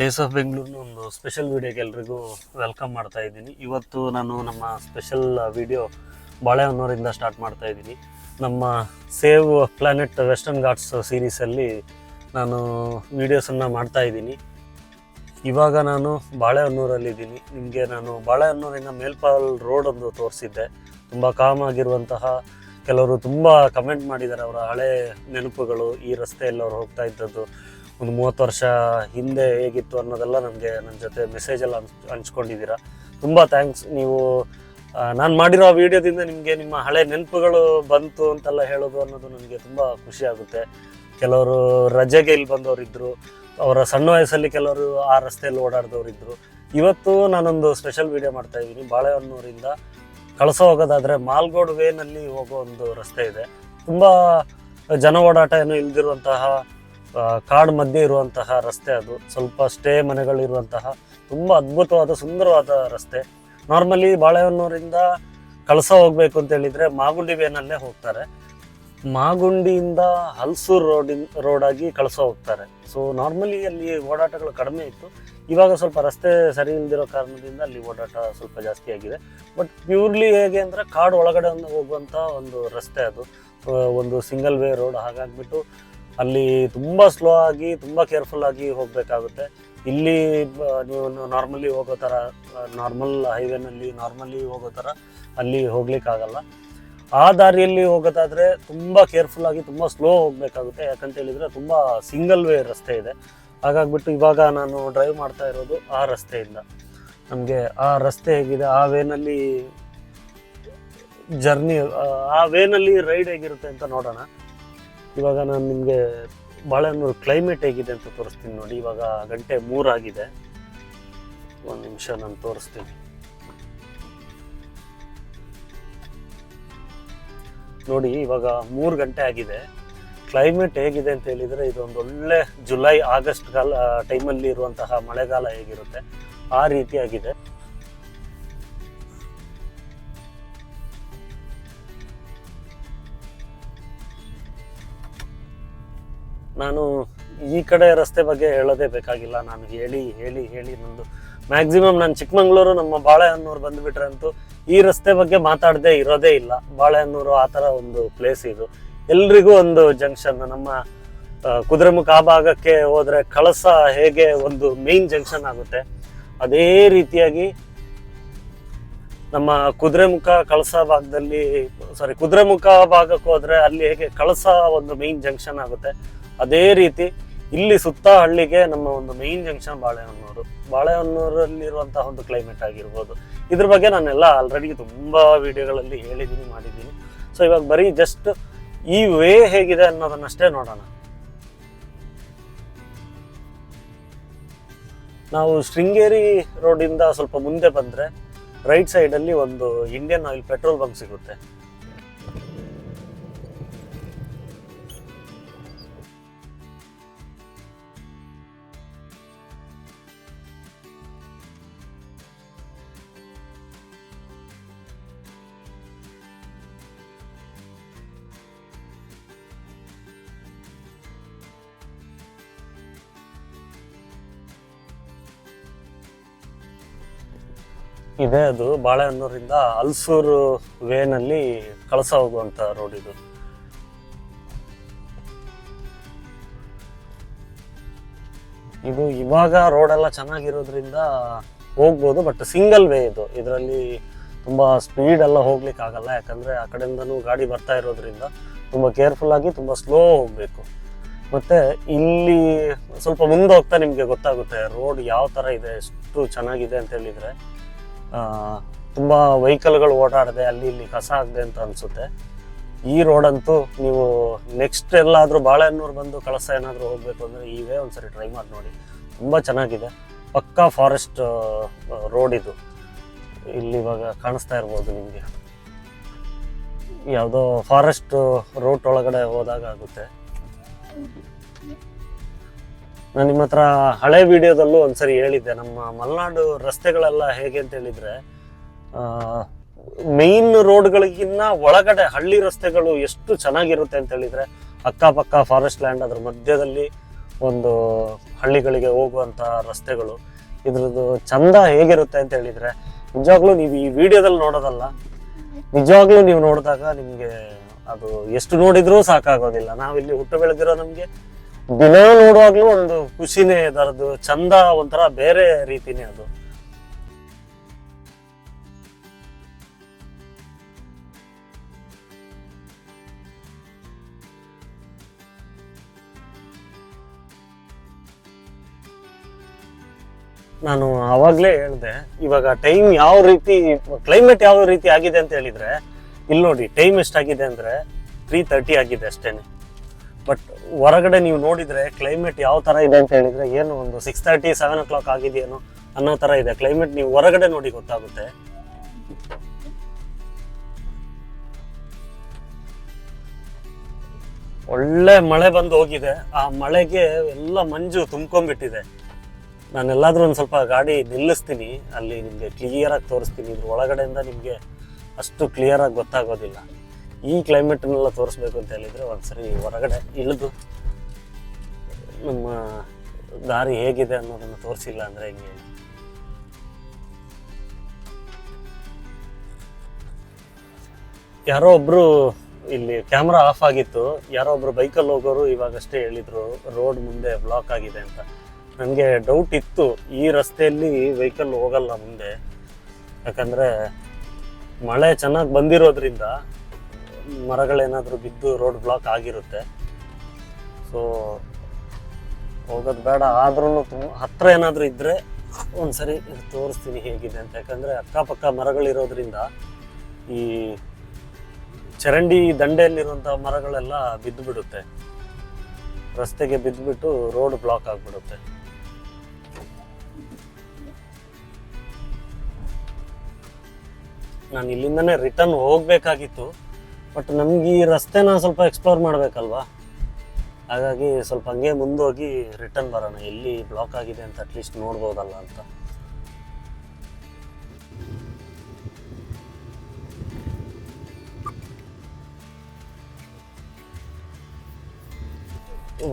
Days of ಬೆಂಗಳೂರಿನ ಒಂದು special ವೀಡಿಯೋಗೆ ಎಲ್ರಿಗೂ ವೆಲ್ಕಮ್ ಮಾಡ್ತಾ ಇದ್ದೀನಿ. ಇವತ್ತು ನಾನು ನಮ್ಮ ಸ್ಪೆಷಲ್ ವಿಡಿಯೋ ಬಾಳೆಹೊನ್ನೂರಿಂದ ಸ್ಟಾರ್ಟ್ ಮಾಡ್ತಾ ಇದ್ದೀನಿ. ನಮ್ಮ ಸೇವ್ ಪ್ಲಾನೆಟ್ ವೆಸ್ಟರ್ನ್ ಘಾಟ್ಸ್ ಸೀರೀಸಲ್ಲಿ ನಾನು ವೀಡಿಯೋಸನ್ನು ಮಾಡ್ತಾ ಇದ್ದೀನಿ. ಇವಾಗ ನಾನು ಬಾಳೆಹೊನ್ನೂರಲ್ಲಿದ್ದೀನಿ ನಿಮಗೆ ನಾನು ಬಾಳೆಹೊನ್ನೂರಿಂದ ಮೇಲ್ಪಾಲ್ ರೋಡ್ ಒಂದು ತೋರಿಸಿದ್ದೆ. ತುಂಬ ಕಾಮ್ ಆಗಿರುವಂತಹ ಕೆಲವರು ತುಂಬ ಕಮೆಂಟ್ ಮಾಡಿದ್ದಾರೆ. ಅವರ ಹಳೆ ನೆನಪುಗಳು, ಈ ರಸ್ತೆಯಲ್ಲಿ ಅವ್ರು ಹೋಗ್ತಾ ಇದ್ದದ್ದು. ಒಂದು ಮೂವತ್ತು ವರ್ಷ ಹಿಂದೆ ಹೇಗಿತ್ತು ಅನ್ನೋದೆಲ್ಲ ನನಗೆ ನನ್ನ ಜೊತೆ ಮೆಸೇಜೆಲ್ಲ ಹಂಚ್ ಹಂಚ್ಕೊಂಡಿದ್ದೀರಾ. ತುಂಬ ಥ್ಯಾಂಕ್ಸ್ ನೀವು ನಾನು ಮಾಡಿರೋ ವಿಡಿಯೋದಿಂದ ನಿಮಗೆ ನಿಮ್ಮ ಹಳೆ ನೆನಪುಗಳು ಬಂತು ಅಂತೆಲ್ಲ ಹೇಳೋದು ಅನ್ನೋದು ನನಗೆ ತುಂಬ ಖುಷಿ ಆಗುತ್ತೆ. ಕೆಲವರು ರಜೆಗೆ ಇಲ್ಲಿ ಬಂದವರಿದ್ದರು ಅವರ ಸಣ್ಣ ವಯಸ್ಸಲ್ಲಿ ಕೆಲವರು ಆ ರಸ್ತೆಯಲ್ಲಿ ಓಡಾಡಿದವರಿದ್ದರು ಇವತ್ತು ನಾನೊಂದು ಸ್ಪೆಷಲ್ ವಿಡಿಯೋ ಮಾಡ್ತಾ ಇದ್ದೀನಿ. ಬಾಳೆಹೊನ್ನೂರಿಂದ ಕಳಿಸೋ ಹೋಗೋದಾದರೆ ಮಾಲ್ಗೋಡ್ ವೇನಲ್ಲಿ ಹೋಗೋ ಒಂದು ರಸ್ತೆ ಇದೆ. ತುಂಬ ಜನ ಓಡಾಟ ಏನು ಇಲ್ದಿರುವಂತಹ ಕಾಡು ಮಧ್ಯೆ ಇರುವಂತಹ ರಸ್ತೆ ಅದು. ಸ್ವಲ್ಪ ಸ್ಟೇ ಮನೆಗಳು ಇರುವಂತಹ ತುಂಬ ಅದ್ಭುತವಾದ, ಸುಂದರವಾದ ರಸ್ತೆ. ನಾರ್ಮಲಿ ಬಾಳೆಹೊನ್ನೂರಿಂದ ಕಳಸ ಹೋಗ್ಬೇಕು ಅಂತ ಹೇಳಿದ್ರೆ ಮಾಗುಂಡಿ ವೇನಲ್ಲೇ ಹೋಗ್ತಾರೆ. ಮಾಗುಂಡಿಯಿಂದ ಹಲ್ಸೂರ್ ರೋಡ್ ರೋಡಾಗಿ ಕಳಸ ಹೋಗ್ತಾರೆ. ಸೊ ನಾರ್ಮಲಿ ಅಲ್ಲಿ ಓಡಾಟಗಳು ಕಡಿಮೆ ಇತ್ತು. ಇವಾಗ ಸ್ವಲ್ಪ ರಸ್ತೆ ಸರಿ ಇಲ್ದಿರೋ ಕಾರಣದಿಂದ ಅಲ್ಲಿ ಓಡಾಟ ಸ್ವಲ್ಪ ಜಾಸ್ತಿ ಆಗಿದೆ. ಬಟ್ ಪ್ಯೂರ್ಲಿ ಹೇಗೆ ಅಂದರೆ ಕಾಡು ಒಳಗಡೆ ಹೋಗುವಂಥ ಒಂದು ರಸ್ತೆ ಅದು. ಒಂದು ಸಿಂಗಲ್ ವೇ ರೋಡ್ ಹಾಗಾಗ್ಬಿಟ್ಟು ಅಲ್ಲಿ ತುಂಬ ಸ್ಲೋ ಆಗಿ, ತುಂಬ ಕೇರ್ಫುಲ್ ಆಗಿ ಹೋಗಬೇಕಾಗುತ್ತೆ. ಇಲ್ಲಿ ನೀವು ನಾರ್ಮಲಿ ಹೋಗೋ ಥರ ನಾರ್ಮಲ್ ಹೈವೇನಲ್ಲಿ ನಾರ್ಮಲಿ ಹೋಗೋ ಥರ ಅಲ್ಲಿ ಹೋಗ್ಲಿಕ್ಕಾಗಲ್ಲ. ಆ ದಾರಿಯಲ್ಲಿ ಹೋಗೋದಾದ್ರೆ ತುಂಬ ಕೇರ್ಫುಲ್ ಆಗಿ, ತುಂಬ ಸ್ಲೋ ಹೋಗಬೇಕಾಗುತ್ತೆ. ಯಾಕಂತ ಹೇಳಿದ್ರೆ ತುಂಬ ಸಿಂಗಲ್ ವೇ ರಸ್ತೆ ಇದೆ. ಹಾಗಾಗ್ಬಿಟ್ಟು ಇವಾಗ ನಾನು ಡ್ರೈವ್ ಮಾಡ್ತಾ ಇರೋದು ಆ ರಸ್ತೆಯಿಂದ. ನಮಗೆ ಆ ರಸ್ತೆ ಹೇಗಿದೆ? ಆ ವೇನಲ್ಲಿ ಜರ್ನಿ ಆ ವೇನಲ್ಲಿ ರೈಡ್ ಹೇಗಿರುತ್ತೆ ಅಂತ ನೋಡೋಣ. ಇವಾಗ ನಾನು ನಿಮಗೆ ಬಾಳೆಹೊನ್ನೂರು ಕ್ಲೈಮೇಟ್ ಹೇಗಿದೆ ಅಂತ ತೋರಿಸ್ತೀನಿ ನೋಡಿ. ಇವಾಗ ಗಂಟೆ ಮೂರಾಗಿದೆ ಒಂದು ನಿಮಿಷ ನಾನು ತೋರಿಸ್ತೀನಿ. ನೋಡಿ, ಇವಾಗ ಮೂರು ಗಂಟೆ ಆಗಿದೆ. ಕ್ಲೈಮೇಟ್ ಹೇಗಿದೆ ಅಂತ ಹೇಳಿದರೆ ಇದೊಂದು ಒಳ್ಳೆ ಜುಲೈ ಆಗಸ್ಟ್ ಕಾಲ ಟೈಮಲ್ಲಿ ಇರುವಂತಹ ಮಳೆಗಾಲ ಹೇಗಿರುತ್ತೆ? ಆ ರೀತಿಯಾಗಿದೆ ನಾನು ಈ ಕಡೆ ರಸ್ತೆ ಬಗ್ಗೆ ಹೇಳೋದೇ ಬೇಕಾಗಿಲ್ಲ. ನಾನು ಹೇಳಿ ಹೇಳಿ ಹೇಳಿ ನಂದು ಮ್ಯಾಕ್ಸಿಮಮ್ ನಾನು ಚಿಕ್ಕಮಂಗ್ಳೂರು, ನಮ್ಮ ಬಾಳೆಹನ್ನೂರು ಬಂದುಬಿಟ್ರೆ ಅಂತೂ ಈ ರಸ್ತೆ ಬಗ್ಗೆ ಮಾತಾಡದೆ ಇರೋದೇ ಇಲ್ಲ. ಬಾಳೆಹನ್ನೂರು ಆ ಥರ ಒಂದು ಪ್ಲೇಸ್ ಇದು. ಎಲ್ರಿಗೂ ಒಂದು ಜಂಕ್ಷನ್ ನಮ್ಮ ಕುದುರೆಮುಖ ಆ ಭಾಗಕ್ಕೆ ಹೋದ್ರೆ ಕಳಸ ಹೇಗೆ ಒಂದು ಮೇನ್ ಜಂಕ್ಷನ್ ಆಗುತ್ತೆ. ಅದೇ ರೀತಿಯಾಗಿ ನಮ್ಮ ಕುದುರೆಮುಖ ಕಳಸ ಭಾಗದಲ್ಲಿ ಸಾರಿ ಕುದುರೆಮುಖ ಭಾಗಕ್ಕೆ ಹೋದ್ರೆ ಅಲ್ಲಿ ಹೇಗೆ ಕಳಸ ಒಂದು ಮೇನ್ ಜಂಕ್ಷನ್ ಆಗುತ್ತೆ. ಅದೇ ರೀತಿ ಇಲ್ಲಿ ಸುತ್ತ ಹಳ್ಳಿಗೆ ನಮ್ಮ ಒಂದು ಮೇನ್ ಜಂಕ್ಷನ್ ಬಾಳೆಹೊನ್ನೂರು. ಬಾಳೆಹೊನ್ನೂರಲ್ಲಿರುವಂತಹ ಒಂದು ಕ್ಲೈಮೇಟ್ ಆಗಿರ್ಬೋದು. ಇದ್ರ ಬಗ್ಗೆ ನಾನೆಲ್ಲ ಆಲ್ರೆಡಿ ತುಂಬಾ ವಿಡಿಯೋಗಳಲ್ಲಿ ಹೇಳಿದ್ದೀನಿ, ಮಾಡಿದ್ದೀನಿ. ಸೊ ಇವಾಗ ಬರೀ ಜಸ್ಟ್ ಈ ವೇ ಹೇಗಿದೆ ಅನ್ನೋದನ್ನಷ್ಟೇ ನೋಡೋಣ. ನಾವು ಶೃಂಗೇರಿ ರೋಡಿಂದ ಸ್ವಲ್ಪ ಮುಂದೆ ಬಂದರೆ ರೈಟ್ ಸೈಡಲ್ಲಿ ಒಂದು ಇಂಡಿಯನ್ ಆಯಿಲ್ ಪೆಟ್ರೋಲ್ ಬಂಕ್ ಸಿಗುತ್ತೆ. ಇದೆ ಅದು. ಬಾಳೆಹೊನ್ನೂರಿಂದ ಅಲ್ಸೂರು ವೇನಲ್ಲಿ ಕಳಸ ಹೋಗುವಂಥ ರೋಡ್ ಇದು. ಇದು ಇವಾಗ ರೋಡ್ ಎಲ್ಲ ಚೆನ್ನಾಗಿರೋದ್ರಿಂದ ಹೋಗ್ಬೋದು ಬಟ್ ಸಿಂಗಲ್ ವೇ ಇದು. ಇದರಲ್ಲಿ ತುಂಬಾ ಸ್ಪೀಡ್ ಎಲ್ಲ ಹೋಗ್ಲಿಕ್ಕೆ ಆಗಲ್ಲ. ಯಾಕಂದ್ರೆ ಆ ಕಡೆಯಿಂದನೂ ಗಾಡಿ ಬರ್ತಾ ಇರೋದ್ರಿಂದ ತುಂಬಾ ಕೇರ್ಫುಲ್ ಆಗಿ ತುಂಬಾ ಸ್ಲೋ ಹೋಗ್ಬೇಕು. ಮತ್ತೆ ಇಲ್ಲಿ ಸ್ವಲ್ಪ ಮುಂದೆ ಹೋಗ್ತಾ ನಿಮಗೆ ಗೊತ್ತಾಗುತ್ತೆ ರೋಡ್ ಯಾವ ತರ ಇದೆ, ಎಷ್ಟು ಚೆನ್ನಾಗಿದೆ ಅಂತ ಹೇಳಿದ್ರೆ ತುಂಬಾ ವೆಹಿಕಲ್ಗಳು ಓಡಾಡದೆ ಅಲ್ಲಿ ಇಲ್ಲಿ ಕಸ ಆಗದೆ ಅಂತ ಅನ್ಸುತ್ತೆ. ಈ ರೋಡ್ ಅಂತೂ ನೀವು ನೆಕ್ಸ್ಟ್ ಎಲ್ಲಾದ್ರೂ ಬಾಳೆಹನ್ನೂರು ಬಂದು ಕಳಸ ಏನಾದರೂ ಹೋಗಬೇಕು ಅಂದ್ರೆ ಈವೇ ಒಂದ್ಸರಿ ಟ್ರೈ ಮಾಡಿ ನೋಡಿ. ತುಂಬಾ ಚೆನ್ನಾಗಿದೆ. ಪಕ್ಕಾ ಫಾರೆಸ್ಟ್ ರೋಡ್ ಇದು. ಇಲ್ಲಿ ಇವಾಗ ಕಾಣಿಸ್ತಾ ಇರ್ಬೋದು ನಿಮಗೆ. ಯಾವುದೋ ಫಾರೆಸ್ಟ್ ರೋಡ್ ಒಳಗಡೆ ಹೋದಾಗ ಆಗುತ್ತೆ. ನಾನು ನಿಮ್ಮ ಹತ್ರ ಹಳೆ ವಿಡಿಯೋದಲ್ಲೂ ಒಂದ್ಸರಿ ಹೇಳಿದ್ದೆ. ನಮ್ಮ ಮಲೆನಾಡು ರಸ್ತೆಗಳೆಲ್ಲ ಹೇಗೆ ಅಂತ ಹೇಳಿದ್ರೆ ಮೇನ್ ರೋಡ್ಗಳಿಗಿನ್ನ ಒಳಗಡೆ ಹಳ್ಳಿ ರಸ್ತೆಗಳು ಎಷ್ಟು ಚೆನ್ನಾಗಿರುತ್ತೆ ಅಂತ ಹೇಳಿದ್ರೆ, ಅಕ್ಕಪಕ್ಕ ಫಾರೆಸ್ಟ್ ಲ್ಯಾಂಡ್ ಅದ್ರ ಮಧ್ಯದಲ್ಲಿ ಒಂದು ಹಳ್ಳಿಗಳಿಗೆ ಹೋಗುವಂಥ ರಸ್ತೆಗಳು. ಇದ್ರದ್ದು ಚಂದ ಹೇಗಿರುತ್ತೆ ಅಂತ ಹೇಳಿದ್ರೆ, ನಿಜವಾಗ್ಲೂ ನೀವು ಈ ವಿಡಿಯೋದಲ್ಲಿ ನೋಡೋದಲ್ಲ, ನಿಜವಾಗ್ಲೂ ನೀವು ನೋಡಿದಾಗ ನಿಮಗೆ ಅದು ಎಷ್ಟು ನೋಡಿದ್ರೂ ಸಾಕಾಗೋದಿಲ್ಲ. ನಾವಿಲ್ಲಿ ಹುಟ್ಟು ಬೆಳೆದಿರೋ ನಮಗೆ ದಿನ ನೋಡುವಾಗ್ಲೂ ಒಂದು ಖುಷಿನೇ ಅದರದ್ದು, ಚಂದ ಒಂಥರ ಬೇರೆ ರೀತಿನೇ ಅದು. ನಾನು ಆವಾಗಲೇ ಹೇಳಿದೆ, ಇವಾಗ ಟೈಮ್ ಯಾವ ರೀತಿ ಕ್ಲೈಮೇಟ್ ಯಾವ ರೀತಿ ಆಗಿದೆ ಅಂತ ಹೇಳಿದ್ರೆ, ಇಲ್ಲಿ ನೋಡಿ ಟೈಮ್ ಎಷ್ಟಾಗಿದೆ ಅಂದ್ರೆ ತ್ರೀ ತರ್ಟಿ ಆಗಿದೆ ಅಷ್ಟೇನೆ. ಬಟ್ ಹೊರಗಡೆ ನೀವು ನೋಡಿದ್ರೆ ಕ್ಲೈಮೇಟ್ ಯಾವ ತರ ಇದೆ ಅಂತ ಹೇಳಿದ್ರೆ ಏನು ಒಂದು six thirty seven o'clock ಆಗಿದೆಯೇನೋ ಅನ್ನೋ ತರ ಇದೆ. ಕ್ಲೈಮೇಟ್ ನೀವು ಹೊರಗಡೆ ನೋಡಿ ಗೊತ್ತಾಗುತ್ತೆ. ಒಳ್ಳೆ ಮಳೆ ಬಂದು ಹೋಗಿದೆ. ಆ ಮಳೆಗೆ ಎಲ್ಲ ಮಂಜು ತುಂಬ್ಕೊಂಡ್ಬಿಟ್ಟಿದೆ. ನಾನೆಲ್ಲಾದ್ರೂ ಒಂದು ಸ್ವಲ್ಪ ಗಾಡಿ ನಿಲ್ಲಿಸ್ತೀನಿ. ಅಲ್ಲಿ ನಿಮಗೆ ಕ್ಲಿಯರಾಗಿ ತೋರಿಸ್ತೀನಿ. ಇದ್ರ ಒಳಗಡೆಯಿಂದ ನಿಮಗೆ ಅಷ್ಟು ಕ್ಲಿಯರಾಗಿ ಗೊತ್ತಾಗೋದಿಲ್ಲ. ಈ ಕ್ಲೈಮೇಟನ್ನೆಲ್ಲ ತೋರಿಸ್ಬೇಕು ಅಂತ ಹೇಳಿದರೆ ಒಂದ್ಸರಿ ಹೊರಗಡೆ ಇಳಿದು ನಮ್ಮ ದಾರಿ ಹೇಗಿದೆ ಅನ್ನೋದನ್ನು ತೋರಿಸಿಲ್ಲ ಅಂದರೆ ಹಿಂಗೆ? ಯಾರೋ ಒಬ್ಬರು ಇಲ್ಲಿ ಕ್ಯಾಮ್ರಾ ಆಫ್ ಆಗಿತ್ತು. ಯಾರೋ ಒಬ್ರು ಬೈಕಲ್ಲಿ ಹೋಗೋರು ಇವಾಗಷ್ಟೇ ಹೇಳಿದ್ರು, ರೋಡ್ ಮುಂದೆ ಬ್ಲಾಕ್ ಆಗಿದೆ ಅಂತ. ನನಗೆ ಡೌಟ್ ಇತ್ತು. ಈ ರಸ್ತೆಯಲ್ಲಿ ವೆಹಿಕಲ್ ಹೋಗಲ್ಲ ಮುಂದೆ. ಯಾಕಂದರೆ ಮಳೆ ಚೆನ್ನಾಗಿ ಬಂದಿರೋದ್ರಿಂದ ಮರಗಳೇನಾದರೂ ಬಿದ್ದು ರೋಡ್ ಬ್ಲಾಕ್ ಆಗಿರುತ್ತೆ. ಸೊ ಹೋಗೋದು ಬೇಡ. ಆದ್ರೂ ತುಂಬ ಹತ್ರ ಏನಾದರೂ ಇದ್ದರೆ ಒಂದ್ಸರಿ ತೋರಿಸ್ತೀನಿ ಹೇಗಿದೆ ಅಂತ. ಯಾಕಂದರೆ ಅಕ್ಕಪಕ್ಕ ಮರಗಳಿರೋದ್ರಿಂದ ಈ ಚರಂಡಿ ದಂಡೆಯಲ್ಲಿರುವಂಥ ಮರಗಳೆಲ್ಲ ಬಿದ್ದು ಬಿಡುತ್ತೆ ರಸ್ತೆಗೆ ಬಿದ್ದುಬಿಟ್ಟು ರೋಡ್ ಬ್ಲಾಕ್ ಆಗಿಬಿಡುತ್ತೆ. ನಾನು ಇಲ್ಲಿಂದನೇ ರಿಟರ್ನ್ ಹೋಗ್ಬೇಕಾಗಿತ್ತು. ಬಟ್ ನಮ್ಗೆ ಈ ರಸ್ತೆನ ಸ್ವಲ್ಪ ಎಕ್ಸ್ಪ್ಲೋರ್ ಮಾಡಬೇಕಲ್ವಾ? ಹಾಗಾಗಿ ಸ್ವಲ್ಪ ಹಂಗೆ ಮುಂದೋಗಿ ರಿಟರ್ನ್ ಬರೋಣ. ಎಲ್ಲಿ ಬ್ಲಾಕ್ ಆಗಿದೆ ಅಂತ ಅಟ್ಲೀಸ್ಟ್ ನೋಡ್ಬೋದಲ್ಲ ಅಂತ.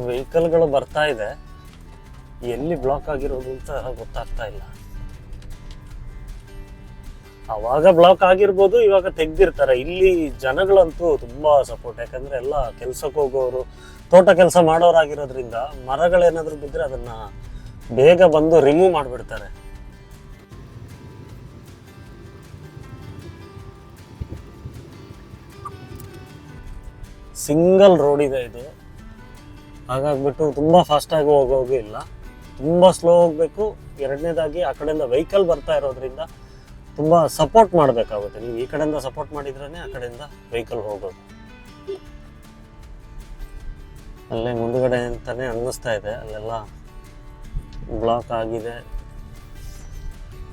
ವೆಹಿಕಲ್ಗಳು ಬರ್ತಾ ಇದೆ. ಎಲ್ಲಿ ಬ್ಲಾಕ್ ಆಗಿರೋದು ಅಂತ ಗೊತ್ತಾಗ್ತಾ ಇಲ್ಲ. ಅವಾಗ ಬ್ಲಾಕ್ ಆಗಿರ್ಬೋದು, ಇವಾಗ ತೆಗ್ದಿರ್ತಾರೆ. ಇಲ್ಲಿ ಜನಗಳಂತೂ ತುಂಬಾ ಸಪೋರ್ಟ್ ಯಾಕಂದ್ರೆ ಎಲ್ಲ ಕೆಲ್ಸಕ್ಕೆ ಹೋಗೋರು, ತೋಟ ಕೆಲಸ ಮಾಡೋರಾಗಿರೋದ್ರಿಂದ ಮರಗಳೇನಾದ್ರೂ ಬಿದ್ದರೆ ಅದನ್ನ ಬೇಗ ಬಂದು ರಿಮೂವ್ ಮಾಡಿಬಿಡ್ತಾರೆ. ಸಿಂಗಲ್ ರೋಡ್ ಇದೆ ಇದು. ಹಾಗಾಗ್ಬಿಟ್ಟು ತುಂಬ ಫಾಸ್ಟಾಗಿ ಹೋಗೋಗೂ ಇಲ್ಲ. ತುಂಬ ಸ್ಲೋ ಹೋಗಬೇಕು. ಎರಡನೇದಾಗಿ ಆ ಕಡೆಯಿಂದ ವೆಹಿಕಲ್ ಬರ್ತಾ ಇರೋದ್ರಿಂದ ತುಂಬ ಸಪೋರ್ಟ್ ಮಾಡಬೇಕಾಗುತ್ತೆ. ನೀವು ಈ ಕಡೆಯಿಂದ ಸಪೋರ್ಟ್ ಮಾಡಿದ್ರೇ ಆ ಕಡೆಯಿಂದ ವೆಹಿಕಲ್ ಹೋಗೋದು. ಅಲ್ಲೇ ಮುಂದುಗಡೆ ಅಂತಾನೆ ಅನ್ನಿಸ್ತಾ ಇದೆ. ಅಲ್ಲೆಲ್ಲ ಬ್ಲಾಕ್ ಆಗಿದೆ.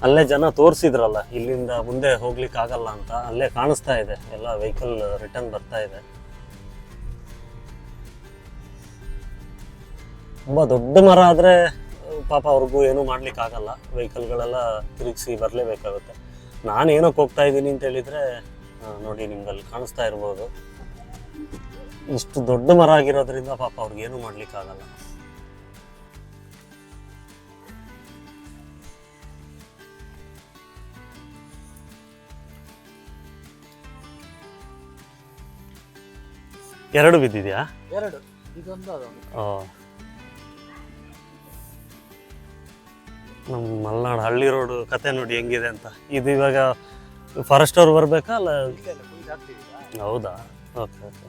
ಅಲ್ಲೇ ಜನ ತೋರಿಸಿದ್ರಲ್ಲ, ಇಲ್ಲಿಂದ ಮುಂದೆ ಹೋಗ್ಲಿಕ್ಕೆ ಆಗಲ್ಲ ಅಂತ. ಅಲ್ಲೇ ಕಾಣಿಸ್ತಾ ಇದೆ. ಎಲ್ಲ ವೆಹಿಕಲ್ ರಿಟರ್ನ್ ಬರ್ತಾ ಇದೆ. ತುಂಬ ದೊಡ್ಡ ಮರ ಆದರೆ ಪಾಪ ಅವ್ರಿಗೂ ಏನೂ ಮಾಡ್ಲಿಕ್ಕೆ ಆಗಲ್ಲ. ವೆಹಿಕಲ್ಗಳೆಲ್ಲ ತಿರುಗಿಸಿ ಬರಲೇಬೇಕಾಗುತ್ತೆ. ನಾನು ಏನಕ್ಕೆ ಹೋಗ್ತಾ ಇದ್ದೀನಿ ಅಂತ ಹೇಳಿದರೆ ನೋಡಿ ನಿಮ್ಗೆ ಅಲ್ಲಿ ಕಾಣಿಸ್ತಾ ಇರ್ಬೋದು. ಇಷ್ಟು ದೊಡ್ಡ ಮರ ಆಗಿರೋದ್ರಿಂದ ಪಾಪ ಅವ್ರಿಗೆ ಏನು ಮಾಡ್ಲಿಕ್ಕೆ ಆಗಲ್ಲ ಎರಡು ಬಿದ್ದಿದೆಯಾ? ಎರಡು. ಇದೊಂದು ನಮ್ಮ ಮಲ್ನಾಡು ಹಳ್ಳಿ ರೋಡು ಕತೆ ನೋಡಿ ಹೆಂಗಿದೆ ಅಂತ. ಇದು ಇವಾಗ ಫಾರೆಸ್ಟ್ ಅವ್ರು ಬರ್ಬೇಕಾ ಅಲ್ಲ. ಹೌದಾ? ಓಕೆ ಓಕೆ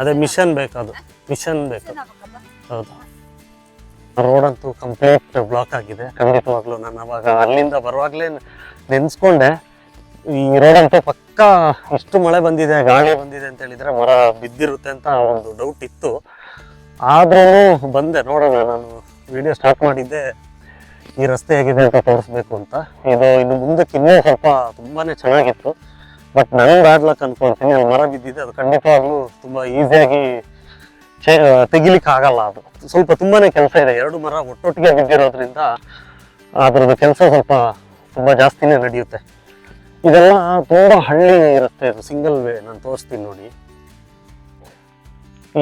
ಅದು ಮಿಷನ್ ಬೇಕದು ಮಿಷನ್ ಬೇಕು. ಹೌದು? ರೋಡ್ ಅಂತೂ ಕಂಪ್ಲೀಟ್ ಬ್ಲಾಕ್ ಆಗಿದೆ. ಖಂಡಿತವಾಗ್ಲೂ ನಾನು ಅವಾಗ ಅಲ್ಲಿಂದ ಬರುವಾಗಲೇ ನೆನೆಸ್ಕೊಂಡೆ. ಈ ರೋಡ್ ಅಂತ ಪಕ್ಕ ಇಷ್ಟು ಮಳೆ ಬಂದಿದೆ, ಗಾಳಿ ಬಂದಿದೆ ಅಂತ ಹೇಳಿದ್ರೆ ಮರ ಬಿದ್ದಿರುತ್ತೆ ಅಂತ ಒಂದು ಡೌಟ್ ಇತ್ತು. ಆದ್ರೂ ಬಂದೆ, ನೋಡೋಣ, ನಾನು ವಿಡಿಯೋ ಸ್ಟಾರ್ಟ್ ಮಾಡಿದ್ದೆ. ಈ ರಸ್ತೆ ಹೇಗಿದೆ ಅಂತ ತೋರಿಸ್ಬೇಕು ಅಂತ. ಇದು ಇನ್ನು ಮುಂದಕ್ಕೆ ಇನ್ನೂ ಸ್ವಲ್ಪ ತುಂಬಾನೇ ಚೆನ್ನಾಗಿತ್ತು. ಬಟ್ ನನ್ ಬ್ಯಾಡ್ ಲಕ್ ಅನ್ಕೊಳ್ತೀನಿ ಅಲ್ಲಿ ಮರ ಬಿದ್ದಿದೆ, ಅದು ಖಂಡಿತವಾಗ್ಲೂ ತುಂಬ ಈಸಿಯಾಗಿ ತೆಗಿಲಿಕ್ಕೆ ಆಗಲ್ಲ ಅದು. ಸ್ವಲ್ಪ ತುಂಬಾನೇ ಕೆಲಸ ಇದೆ, ಎರಡು ಮರ ಒಟ್ಟೊಟ್ಟಿಗೆ ಬಿದ್ದಿರೋದ್ರಿಂದ ಅದ್ರದ್ದು ಕೆಲಸ ಸ್ವಲ್ಪ ತುಂಬ ಜಾಸ್ತಿನೇ ನಡೆಯುತ್ತೆ. ಇದೆಲ್ಲ ತುಂಬ ಹಳ್ಳಿ ಇರುತ್ತೆ ಅದು ಸಿಂಗಲ್ ವೇ ನಾನು ತೋರಿಸ್ತೀನಿ ನೋಡಿ.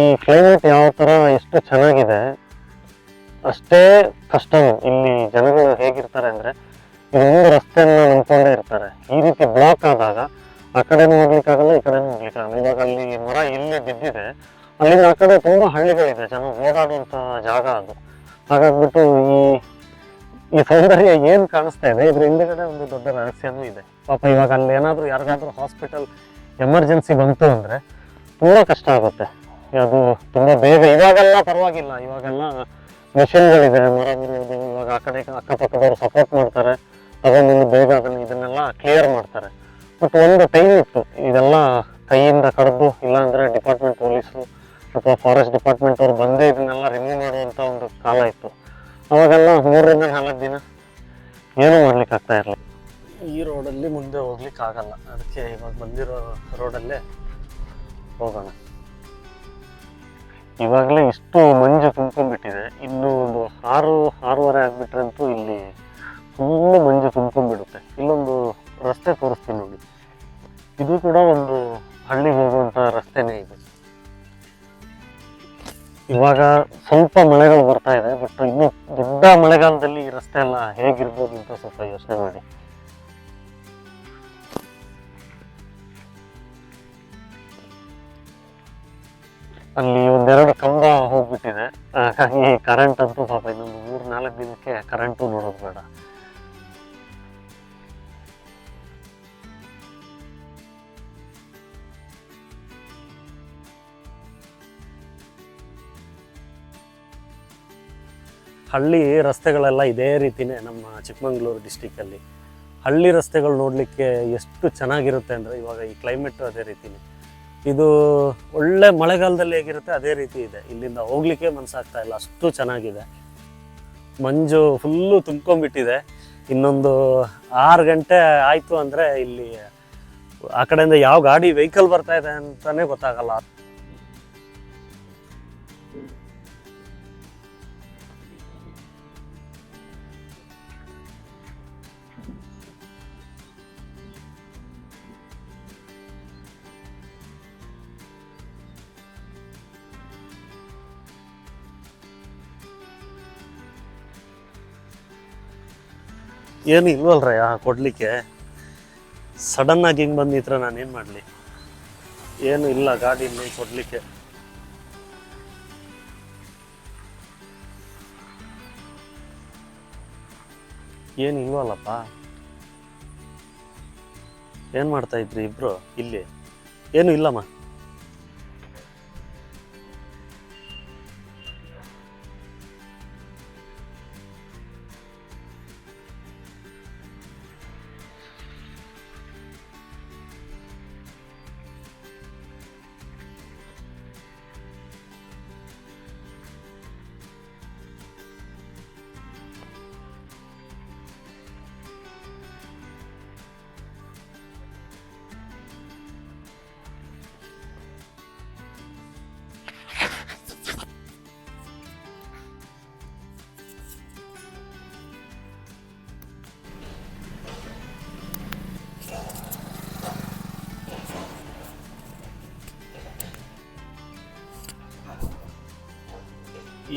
ಈ ಕ್ಲೈಮೇಟ್ ಯಾವ ಥರ ಎಷ್ಟು ಚೆನ್ನಾಗಿದೆ, ಅಷ್ಟೇ ಕಷ್ಟನೂ. ಇಲ್ಲಿ ಜನಗಳು ಹೇಗಿರ್ತಾರೆ ಅಂದರೆ ಇದೊಂದು ರಸ್ತೆಯನ್ನು ನಂಬ್ಕೊಂಡೇ ಇರ್ತಾರೆ. ಈ ರೀತಿ ಬ್ಲಾಕ್ ಆದಾಗ, ಆ ಕಡೆನೂ ಹೋಗ್ಲಿಕ್ಕಾಗಲ್ಲ, ಈ ಕಡೆನೂ ಹೋಗ್ಲಿಕ್ಕಾಗಲ್ಲ. ಇವಾಗ ಅಲ್ಲಿ ಮರ ಇಲ್ಲಿ ಬಿದ್ದಿದೆ ಅಲ್ಲಿ ಆ ಕಡೆ ತುಂಬ ಹಳ್ಳಿಗಳಿದೆ. ಜನ ಓಡಾಡುವಂಥ ಜಾಗ ಅದು. ಹಾಗಾಗ್ಬಿಟ್ಟು ಈ ಈ ಸೌಂದರ್ಯ ಏನು ಕಾಣಿಸ್ತಾ ಇದೆ? ಇದ್ರ ಹಿಂದೆಗಡೆ ಒಂದು ದೊಡ್ಡ ರಹಸ್ಯನೂ ಇದೆ. ಪಾಪ ಇವಾಗ ಅಲ್ಲಿ ಏನಾದರೂ ಯಾರಿಗಾದ್ರೂ ಹಾಸ್ಪಿಟಲ್ ಎಮರ್ಜೆನ್ಸಿ ಬಂತು ಅಂದರೆ ತುಂಬ ಕಷ್ಟ ಆಗುತ್ತೆ. ಅದು ತುಂಬ ಬೇಗ ಇವಾಗೆಲ್ಲ ಪರವಾಗಿಲ್ಲ. ಇವಾಗೆಲ್ಲ ಮೆಷಿನ್ಗಳಿದೆ ಮರ ಮುರಿಯೋದು ಇವಾಗ ಆ ಕಡೆ ಅಕ್ಕಪಕ್ಕದವ್ರು ಸಪೋರ್ಟ್ ಮಾಡ್ತಾರೆ. ತಗೊಂಡು ಬೇಗ ಅದನ್ನು ಇದನ್ನೆಲ್ಲ ಕ್ಲಿಯರ್ ಮಾಡ್ತಾರೆ. ಬಟ್ ಒಂದು ಟೈಮ್ ಇತ್ತು. ಆಗಲ್ಲ ಅದಕ್ಕೆ ಇವಾಗ ಬಂದಿರೋ ರೋಡಲ್ಲೇ ಹೋಗೋಣ. ಇವಾಗಲೇ ಇಷ್ಟು ಮಂಜು ತುಂಬ್ಕೊಂಡ್ಬಿಟ್ಟಿದೆ. ಇನ್ನೂ ಒಂದು ಆರು, ಆರೂವರೆ ಆಗ್ಬಿಟ್ರಂತೂ ಇಲ್ಲಿ ಫುಲ್ಲು ಮಂಜು ತುಂಬ್ಕೊಂಡ್ಬಿಡುತ್ತೆ. ಇಲ್ಲೊಂದು ರಸ್ತೆ ತೋರಿಸ್ತೀನಿ ನೋಡಿ. ಇದು ಕೂಡ ಒಂದು ಹಳ್ಳಿಗೆ ಹೋಗುವಂಥ ರಸ್ತೆನೇ ಇದೆ. ಇವಾಗ ಸ್ವಲ್ಪ ಮಳೆಗಳು ಬರ್ತಾ ಇದೆ, ಬಟ್ ಇನ್ನು ದೊಡ್ಡ ಮಳೆಗಾಲದಲ್ಲಿ ಈ ರಸ್ತೆ ಎಲ್ಲ ಹೇಗಿರ್ಬೋದು ಅಂತ ಸ್ವಲ್ಪ ಯೋಚನೆ ಮಾಡಿ. ಅಲ್ಲಿ ಒಂದೆರಡು ಕಂಬ ಹೋಗ್ಬಿಟ್ಟಿದೆ. ಹಾಗಾಗಿ ಕರೆಂಟ್ ಅಂತೂ ಪಾಪ ಇನ್ನೊಂದು ಮೂರು ನಾಲ್ಕು ದಿನಕ್ಕೆ ಕರೆಂಟು ನೋಡೋದು ಬೇಡ. ಹಳ್ಳಿ ರಸ್ತೆಗಳೆಲ್ಲ ಇದೇ ರೀತಿನೇ ನಮ್ಮ ಚಿಕ್ಕಮಂಗ್ಳೂರು ಡಿಸ್ಟಿಕ್ಕಲ್ಲಿ ಹಳ್ಳಿ ರಸ್ತೆಗಳು ನೋಡಲಿಕ್ಕೆ ಎಷ್ಟು ಚೆನ್ನಾಗಿರುತ್ತೆ ಅಂದರೆ ಇವಾಗ ಈ ಕ್ಲೈಮೇಟ್ ಅದೇ ರೀತಿನೇ. ಇದು ಒಳ್ಳೆ ಮಳೆಗಾಲದಲ್ಲಿ ಹೇಗಿರುತ್ತೆ, ಅದೇ ರೀತಿ ಇದೆ. ಇಲ್ಲಿಂದ ಹೋಗ್ಲಿಕ್ಕೆ ಮನಸ್ಸಾಗ್ತಾ ಇಲ್ಲ. ಅಷ್ಟು ಚೆನ್ನಾಗಿದೆ. ಮಂಜು ಫುಲ್ಲು ತುಂಬ್ಕೊಂಡ್ಬಿಟ್ಟಿದೆ. ಇನ್ನೊಂದು ಆರು ಗಂಟೆ ಆಯಿತು ಅಂದರೆ ಇಲ್ಲಿ ಆ ಕಡೆಯಿಂದ ಯಾವ ಗಾಡಿ ವೆಹಿಕಲ್ ಬರ್ತಾ ಇದೆ ಅಂತಲೇ ಗೊತ್ತಾಗಲ್ಲ. ಏನು ಇಲ್ವಲ್ರಯ್ಯ ಕೊಡ್ಲಿಕ್ಕೆ? ಸಡನ್ ಆಗಿ ಹಿಂಗೆ ಬಂದಿದ್ರೆ ನಾನು ಏನು ಮಾಡಲಿ? ಏನು ಇಲ್ಲ, ಗಾಡಿ ಇಲ್ಲಿ ಕೊಡ್ಲಿಕ್ಕೆ? ಏನು ಇಲ್ವಲ್ಲಪ್ಪ? ಏನು ಮಾಡ್ತಾ ಇದ್ರಿ ಇಬ್ರು ಇಲ್ಲಿ? ಏನು ಇಲ್ಲಮ್ಮ?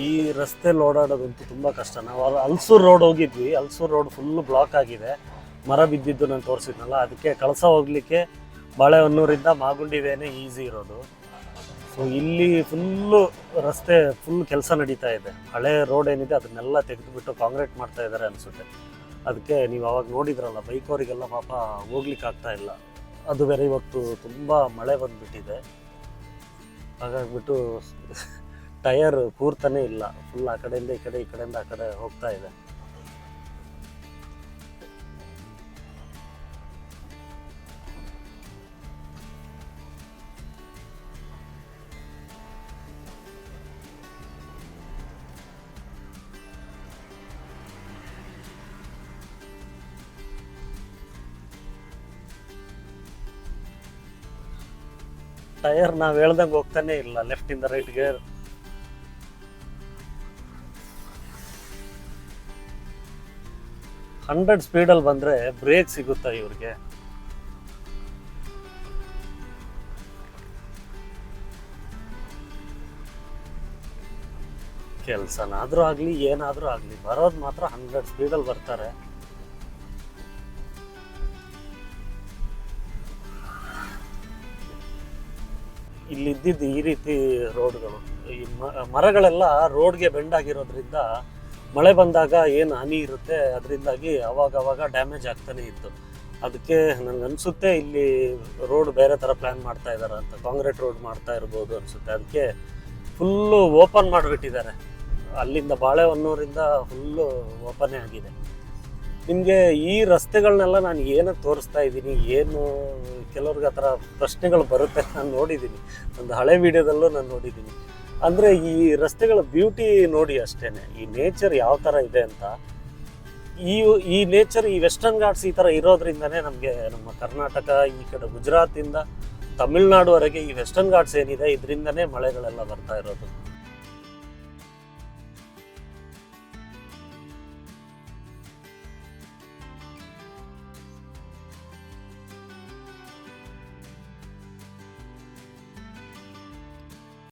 ಈ ರಸ್ತೆಲಿ ಓಡಾಡೋದಂತೂ ತುಂಬ ಕಷ್ಟ. ನಾವು ಅಲ್ಲಿ ಹಲ್ಸೂರು ರೋಡ್ ಹೋಗಿದ್ವಿ. ಹಲ್ಸೂರು ರೋಡ್ ಫುಲ್ಲು ಬ್ಲಾಕ್ ಆಗಿದೆ. ಮರ ಬಿದ್ದಿದ್ದು ನಾನು ತೋರಿಸಿದ್ನಲ್ಲ, ಅದಕ್ಕೆ ಕಳಸ ಹೋಗ್ಲಿಕ್ಕೆ ಬಾಳೆಹೊನ್ನೂರಿಂದ ಮಾಗುಂಡಿವೇನೆ ಈಸಿ ಇರೋದು. ಸೊ ಇಲ್ಲಿ ಫುಲ್ಲು ರಸ್ತೆ ಫುಲ್ ಕೆಲಸ ನಡೀತಾ ಇದೆ. ಹಳೆ ರೋಡ್ ಏನಿದೆ ಅದನ್ನೆಲ್ಲ ತೆಗೆದುಬಿಟ್ಟು ಕಾಂಕ್ರೀಟ್ ಮಾಡ್ತಾ ಇದ್ದಾರೆ ಅನಿಸುತ್ತೆ. ಅದಕ್ಕೆ ನೀವು ಅವಾಗ ನೋಡಿದ್ರಲ್ಲ ಬೈಕ್ ಅವರಿಗೆಲ್ಲ ಪಾಪ ಹೋಗ್ಲಿಕ್ಕೆ ಆಗ್ತಾ ಇಲ್ಲ. ಅದು ಬೇರೆ ಇವತ್ತು ತುಂಬ ಮಳೆ ಬಂದುಬಿಟ್ಟಿದೆ. ಹಾಗಾಗ್ಬಿಟ್ಟು ಟಯರ್ ಕೂರ್ತಾನೆ ಇಲ್ಲ. ಫುಲ್ ಆ ಕಡೆಯಿಂದ ಈ ಕಡೆ, ಈ ಕಡೆಯಿಂದ ಆ ಕಡೆ ಹೋಗ್ತಾ ಇದೆ. ಟೈರ್ ನಾವು ಹೇಳ್ದಂಗೆ ಹೋಗ್ತಾನೆ ಇಲ್ಲ. ಲೆಫ್ಟಿಂದ ರೈಟ್ ರೈಟ್ಗೆ ಹಂಡ್ರೆಡ್ ಸ್ಪೀಡಲ್ಲಿ ಬಂದರೆ ಬ್ರೇಕ್ ಸಿಗುತ್ತಾ ಇವ್ರಿಗೆ. ಕೆಲಸನಾದ್ರೂ ಆಗಲಿ, ಏನಾದರೂ ಆಗಲಿ, ಬರೋದು ಮಾತ್ರ ಹಂಡ್ರೆಡ್ ಸ್ಪೀಡಲ್ಲಿ ಬರ್ತಾರೆ. ಇಲ್ಲಿದ್ದಿದ್ದು ಈ ರೀತಿ ರೋಡ್ಗಳು. ಈ ಮರಗಳೆಲ್ಲ ರೋಡ್ಗೆ ಬೆಂಡ್ ಆಗಿರೋದ್ರಿಂದ ಮಳೆ ಬಂದಾಗ ಏನು ಹಾನಿ ಇರುತ್ತೆ ಅದರಿಂದಾಗಿ ಅವಾಗ ಅವಾಗ ಡ್ಯಾಮೇಜ್ ಆಗ್ತಾನೆ ಇತ್ತು. ಅದಕ್ಕೆ ನನಗೆ ಅನಿಸುತ್ತೆ ಇಲ್ಲಿ ರೋಡ್ ಬೇರೆ ಥರ ಪ್ಲ್ಯಾನ್ ಮಾಡ್ತಾ ಇದ್ದಾರೆ ಅಂತ. ಕಾಂಕ್ರೀಟ್ ರೋಡ್ ಮಾಡ್ತಾ ಇರ್ಬೋದು ಅನಿಸುತ್ತೆ. ಅದಕ್ಕೆ ಫುಲ್ಲು ಓಪನ್ ಮಾಡಿಬಿಟ್ಟಿದ್ದಾರೆ. ಅಲ್ಲಿಂದ ಬಾಳೆಹೊನ್ನೂರಿಂದ ಫುಲ್ಲು ಓಪನೇ ಆಗಿದೆ. ನಿಮಗೆ ಈ ರಸ್ತೆಗಳನ್ನೆಲ್ಲ ನಾನು ಏನಕ್ಕೆ ತೋರಿಸ್ತಾ ಇದ್ದೀನಿ, ಏನು ಕೆಲವ್ರಿಗೆ ಆ ಥರ ಪ್ರಶ್ನೆಗಳು ಬರುತ್ತೆ ನಾನು ನೋಡಿದ್ದೀನಿ. ಒಂದು ಹಳೆ ವಿಡಿಯೋದಲ್ಲೂ ನಾನು ನೋಡಿದ್ದೀನಿ. ಅಂದರೆ ಈ ರಸ್ತೆಗಳ ಬ್ಯೂಟಿ ನೋಡಿ ಅಷ್ಟೇ ಈ ನೇಚರ್ ಯಾವ ಥರ ಇದೆ ಅಂತ. ಈ ಈ ನೇಚರ್ ಈ ವೆಸ್ಟರ್ನ್ ಘಾಟ್ಸ್ ಈ ಥರ ಇರೋದ್ರಿಂದನೇ ನಮಗೆ ನಮ್ಮ ಕರ್ನಾಟಕ, ಈ ಕಡೆ ಗುಜರಾತಿಂದ ತಮಿಳ್ನಾಡುವರೆಗೆ ಈ ವೆಸ್ಟರ್ನ್ ಘಾಟ್ಸ್ ಏನಿದೆ, ಇದರಿಂದನೇ ಮಳೆಗಳೆಲ್ಲ ಬರ್ತಾ ಇರೋದು.